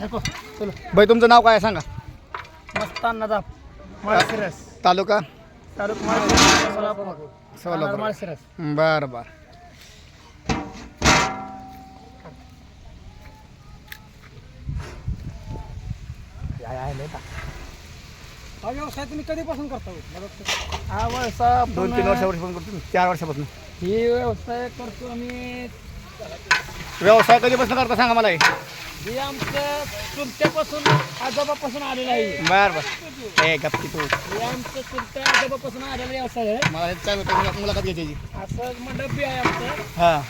बाई तुमचं नाव काय आहे? सांगा. मस्तान नदाब माळशिरस. तालुका? तालुका माळशिरस सोलापूर. सोलापूर. माळशिरस. बरं बरं. हा व्यवसाय तुम्ही कधीपासून करता हो? हा व्यवसाय दोन तीन वर्षापासून करतो चार वर्षापासून. ही व्यवसाय करतो आम्ही. व्यवसाय कधीपासून करता सांगा मला हे. ही आमच्या चुलत्यापासून आजोबापासून आलेला आहे. बरं बरं. ए गप्पी तू. हे आमचं चुलत्या आजोबापासून आलेला व्यवसाय आहे. मला हे काय होतं मुला- मुलाखत घ्यायची असं मंडप बी आहे आमचं. हां.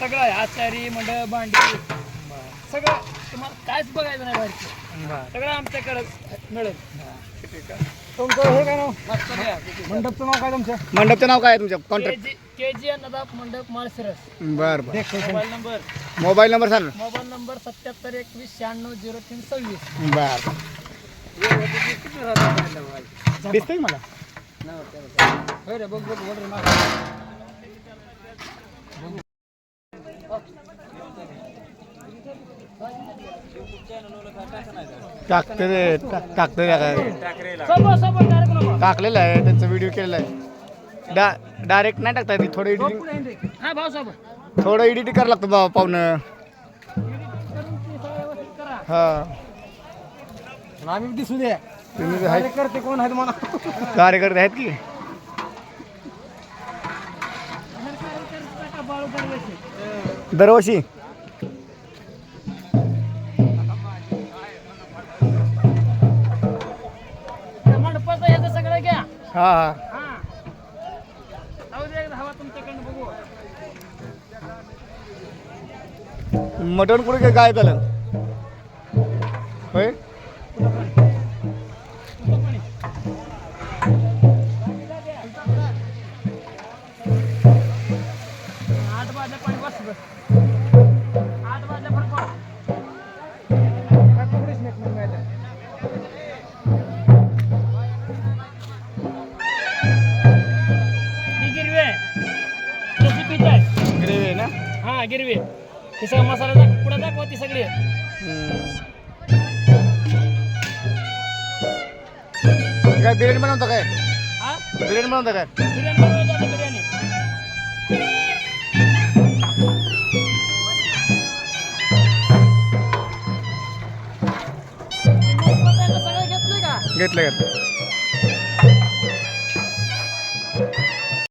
सगळं आहे. आचारी मंडप भांडी. सगळं. तुम्हाला कायच बघायचं नाही बाहेरचं. सगळं आमच्याकडे मिळेल. तुमचं हे काय नाव? मंडपचं नाव काय तुमचं? मंडपचं नाव काय आहे तुमच्या के कॉन्टॅक्ट जी के जी नदाब मंडप माळशिरस. बरं बरं. मोबाईल नंबर मोबाईल नंबर सांग. मोबाईल नंबर सत्याहत्तर एकवीस शहाण्णव झिरो तीन सव्वीस. बरं. दिसतंय मला? होय रे बघ बघ बोल रे माग. टाकते टाक- टाकते काय. टाकलेलं आहे त्यांचा व्हिडिओ केलेला आहे. डा डायरेक्ट नाही टाकता येत थोडं एडिटिंग हा थोडं एडिटिंग करावं लागतं बाबा पाहुणं. हा. आम्ही दिसू दे. तुम्ही आहेत. करते कोण आहेत मला? कार्यकर्ते आहेत की? दरवर्षी. हा. हा हा जाऊ दे एकदा हवा तुमच्याकडनं बघू मटण कुठे काय झालं पीठ आहे ग्रेव्ही आहे ना? हा गिरवी हे सगळं मसाला पुढे दाखवा ती सगळी काय बिर्याणी बनवता काय? हा? बिर्याणी बनवता काय? बिर्याणी बनवायची आता बिर्याणी. मंडपाचं याचं सगळं घेतलंय का? घेतलं घेतलं